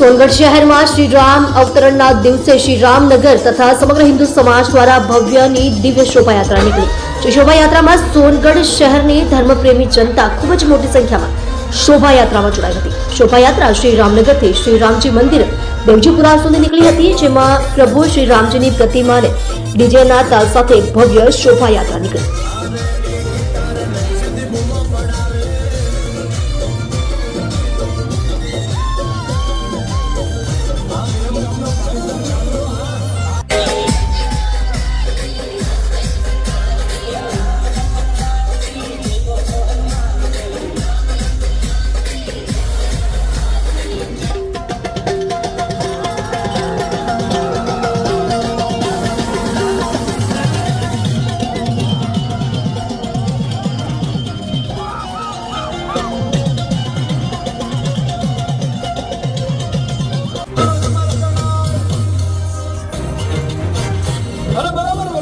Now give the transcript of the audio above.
સોનગઢ શહેરમાં શ્રીરામ અવતરણના દિવસે શ્રી રામનગર તથા સમગ્ર હિન્દુ સમાજ દ્વારા ભવ્યની દિવ્ય શોભાયાત્રા નીકળી. જે શોભાયાત્રામાં સોનગઢ શહેરની ધર્મપ્રેમી જનતા ખૂબ જ મોટી સંખ્યામાં શોભાયાત્રામાં જોડાઈ હતી. શોભાયાત્રા શ્રીરામનગરથી શ્રીરામજી શ્રી રામજી મંદિર દેવજીપુરા સુધી નીકળી હતી, જેમાં પ્રભુ શ્રી રામજીની પ્રતિમાને ડીજેના તાલ સાથે ભવ્ય શોભાયાત્રા નીકળી. બરાબર